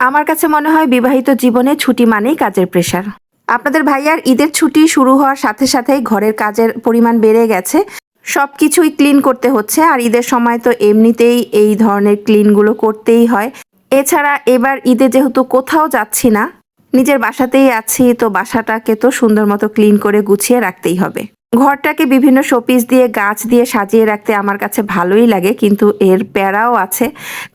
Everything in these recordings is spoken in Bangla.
আমার কাছে মনে হয় বিবাহিত জীবনে ছুটি মানেই কাজের প্রেশার। আপনাদের ভাইয়ার ঈদের ছুটি শুরু হওয়ার সাথে সাথেই ঘরের কাজের পরিমাণ বেড়ে গেছে। সব কিছুই ক্লিন করতে হচ্ছে, আর ঈদের সময় তো এমনিতেই এই ধরনের ক্লিনগুলো করতেই হয়। এছাড়া এবার ঈদে যেহেতু কোথাও যাচ্ছি না, নিজের বাসাতেই আছি, তো বাসাটাকে তো সুন্দর মতো ক্লিন করে গুছিয়ে রাখতেই হবে। ঘরটাকে বিভিন্ন শোপিস দিয়ে, গাছ দিয়ে সাজিয়ে রাখতে আমার কাছে ভালোই লাগে, কিন্তু এর প্যারাও আছে।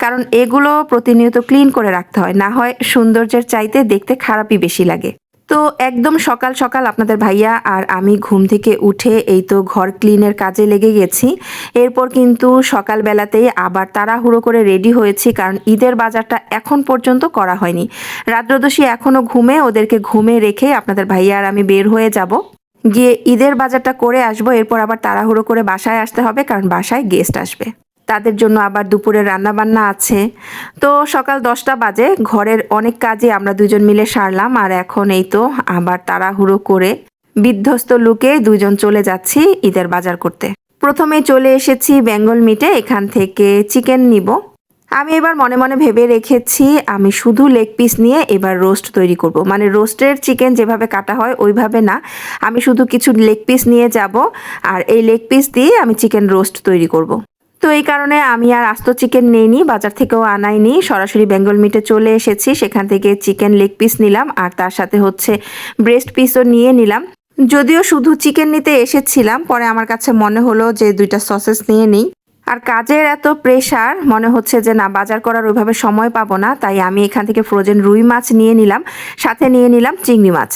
কারণ এগুলো প্রতিনিয়ত ক্লিন করে রাখতে হয়, না হয় সৌন্দর্যের চাইতে দেখতে খারাপই বেশি লাগে। তো একদম সকাল সকাল আপনাদের ভাইয়া আর আমি ঘুম থেকে উঠে এই তো ঘর ক্লিনের কাজে লেগে গেছি। এরপর কিন্তু সকালবেলাতেই আবার তাড়াহুড়ো করে রেডি হয়েছি, কারণ ঈদের বাজারটা এখন পর্যন্ত করা হয়নি। রাত্রদোষী এখনও ঘুমে, ওদেরকে ঘুমে রেখে আপনাদের ভাইয়া আর আমি বের হয়ে যাব। গিয়ে ঈদের বাজারটা করে আসব, এরপর আবার তাড়াহুড়ো করে বাসায় আসতে হবে, কারণ বাসায় গেস্ট আসবে। তাদের জন্য আবার দুপুরে রান্না বান্না আছে। তো সকাল দশটা বাজে, ঘরের অনেক কাজই আমরা দুজন মিলে সারলাম, আর এখন এই তো আবার তাড়াহুড়ো করে বিধ্বস্ত লুকে দুজন চলে যাচ্ছি ঈদের বাজার করতে। প্রথমে চলে এসেছি বেঙ্গল মিটে, এখান থেকে চিকেন নিব। আমি এবার মনে মনে ভেবে রেখেছি, আমি শুধু লেগ পিস নিয়ে এবার রোস্ট তৈরি করব। মানে রোস্টের চিকেন যেভাবে কাটা হয়, ওইভাবে না। আমি শুধু কিছু লেগ পিস নিয়ে যাব আর এই লেগ পিস দিয়ে আমি চিকেন রোস্ট তৈরি করব। তো এই কারণে আমি আর আস্ত চিকেন নেইনি, বাজার থেকেও আনাইনি। সরাসরি বেঙ্গল মিটে চলে এসেছি, সেখান থেকে চিকেন লেগ পিস নিলাম আর তার সাথে হচ্ছে ব্রেস্ট পিসও নিয়ে নিলাম। যদিও শুধু চিকেন নিতে এসেছিলাম, পরে আমার কাছে মনে হলো যে দুইটা সসেস নিয়ে নিই। আর কাজের এত প্রেশার মনে হচ্ছে যে না, বাজার করার ওইভাবে সময় পাবো না, তাই আমি এখান থেকে ফ্রোজেন রুই মাছ নিয়ে নিলাম, সাথে নিয়ে নিলাম চিংড়ি মাছ।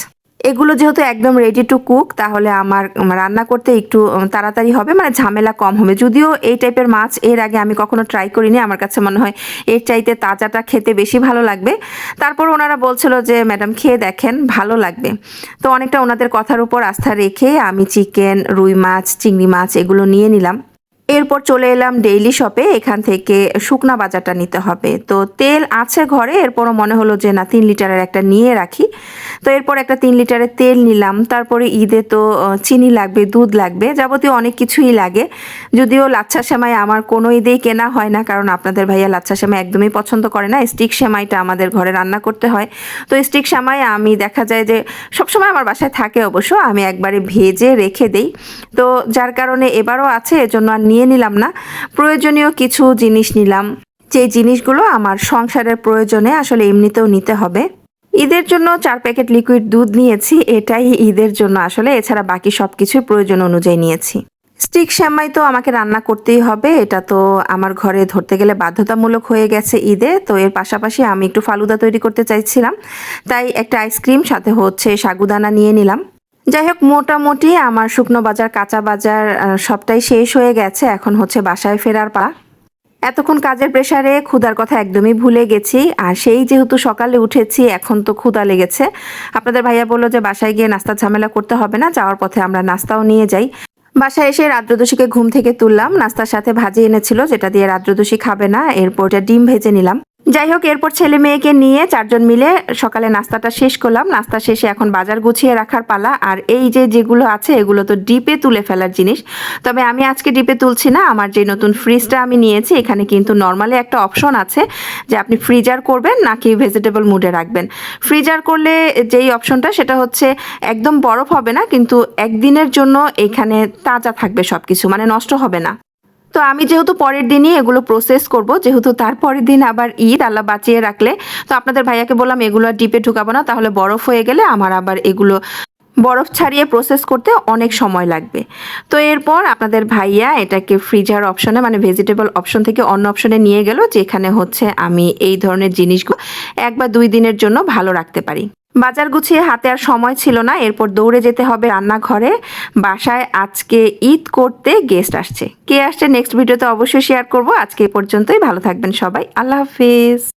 এগুলো যেহেতু একদম রেডি টু কুক তাহলে আমার রান্না করতে একটু তাড়াতাড়ি হবে মানে ঝামেলা কম হবে। যদিও এই টাইপের মাছ এর আগে আমি কখনো ট্রাই করিনি, আমার কাছে মনে হয় এর চাইতে তাজাটা খেতে বেশি ভালো লাগবে। তারপর ওনারা বলছিল যে, ম্যাডাম, খেয়ে দেখেন, ভালো লাগবে। তো অনেকটা ওনাদের কথার উপর আস্থা রেখে আমি চিকেন রুই মাছ, চিংড়ি মাছ এগুলো নিয়ে নিলাম। এরপর চলে এলাম ডেইলি শপে এখান থেকে শুকনা বাজারটা নিতে হবে। তো তেল আছে ঘরে, এরপরও মনে হলো যে না, তিন লিটারের একটা নিয়ে রাখি। তো এরপর একটা তিন লিটারের তেল নিলাম। তারপরে ঈদে তো চিনি লাগবে, দুধ লাগবে, যাবতীয় অনেক কিছুই লাগে। যদিও লাচ্ছা সেমাই আমার কোনো ঈদেই কেনা হয় না, কারণ আপনাদের ভাইয়া লাচ্ছা সেমাই একদমই পছন্দ করে না। স্টিক সেমাইটা আমাদের ঘরে রান্না করতে হয়। তো স্টিক সেমাই আমি দেখা যায় যে সবসময় আমার বাসায় থাকে অবশ্য, আমি একবারে ভেজে রেখে দেই। তো যার কারণে এবারও আছে, এজন্য আর নিয়ে নিলাম না। প্রয়োজনীয় কিছু জিনিস নিলাম। যে জিনিসগুলো আমার সংসারের প্রয়োজনে আসলে এমনিতেও নিতে হবে। ঈদের জন্য চার প্যাকেট লিকুইড দুধ নিয়েছি, এটাই ঈদের জন্য আসলে, এছাড়া বাকি সব কিছুই প্রয়োজন অনুযায়ী নিয়েছি। স্টিক শ্যামাই তো আমাকে রান্না করতেই হবে, এটা তো আমার ঘরে ধরতে গেলে বাধ্যতামূলক হয়ে গেছে ঈদে, তো এর পাশাপাশি আমি একটু ফালুদা তৈরি করতে চাইছিলাম। তাই একটা আইসক্রিম, সাথে হচ্ছে সাগুদানা নিয়ে নিলাম। যাই হোক, মোটামুটি আমার শুকনো বাজার, কাঁচা বাজার সবটাই শেষ হয়ে গেছে। এখন হচ্ছে বাসায় ফেরার পা। এতক্ষণ কাজের প্রেশারে ক্ষুধার কথা একদমই ভুলে গেছি। আর সেই যেহেতু সকালে উঠেছি, এখন তো ক্ষুদা লেগেছে। আপনাদের ভাইয়া বলল যে বাসায় গিয়ে নাস্তা ঝামেলা করতে হবে না, যাওয়ার পথে আমরা নাস্তাও নিয়ে যাই। বাসায় এসে রাদ্রদোষীকে ঘুম থেকে তুললাম। নাস্তার সাথে ভাজি এনেছিল, যেটা দিয়ে রাদ্রদোষী খাবে না। এরপর ডিম ভেজে নিলাম। যাই হোক এরপর ছেলে মেয়েকে নিয়ে চারজন মিলে সকালে নাস্তাটা শেষ করলাম। নাস্তা শেষে এখন বাজার গুছিয়ে রাখার পালা। আর এই যে যেগুলো আছে, এগুলো তো ডিপে তুলে ফেলার জিনিস। তবে আমি আজকে ডিপে তুলছি না। আমার যে নতুন ফ্রিজটা আমি নিয়েছি, এখানে কিন্তু নর্মালি একটা অপশন আছে যে আপনি ফ্রিজার করবেন নাকি ভেজিটেবল মুডে রাখবেন। ফ্রিজার করলে যেই অপশনটা সেটা হচ্ছে একদম বরফ হবে না, কিন্তু একদিনের জন্য এখানে তাজা থাকবে সব কিছু মানে নষ্ট হবে না। তো আমি যেহেতু পরের দিনই এগুলো প্রসেস করব, যেহেতু তার পরের দিন আবার ঈদ, আল্লাহ বাঁচিয়ে রাখলে। তো আপনাদের ভাইয়াকে বললাম, এগুলো আর ডিপে ঢুকাবো না, তাহলে বরফ হয়ে গেলে আমার আবার এগুলো বরফ ছাড়িয়ে প্রসেস করতে অনেক সময় লাগবে। তো এরপর আপনাদের ভাইয়া এটাকে ফ্রিজার অপশনে মানে ভেজিটেবল অপশন থেকে অন্য অপশনে নিয়ে গেল, যেখানে হচ্ছে আমি এই ধরনের জিনিসগুলো এক বা দুই দিনের জন্য ভালো রাখতে পারি। বাজার গুছিয়ে হাতে আর সময় ছিল না। এরপর দৌড়ে যেতে হবে রান্নাঘরে। বাসায় আজকে ঈদ করতে গেস্ট আসছে। কে আসছে নেক্সট ভিডিওতে অবশ্যই শেয়ার করব। আজকে এ পর্যন্তই। ভালো থাকবেন সবাই। আল্লাহ হাফিজ।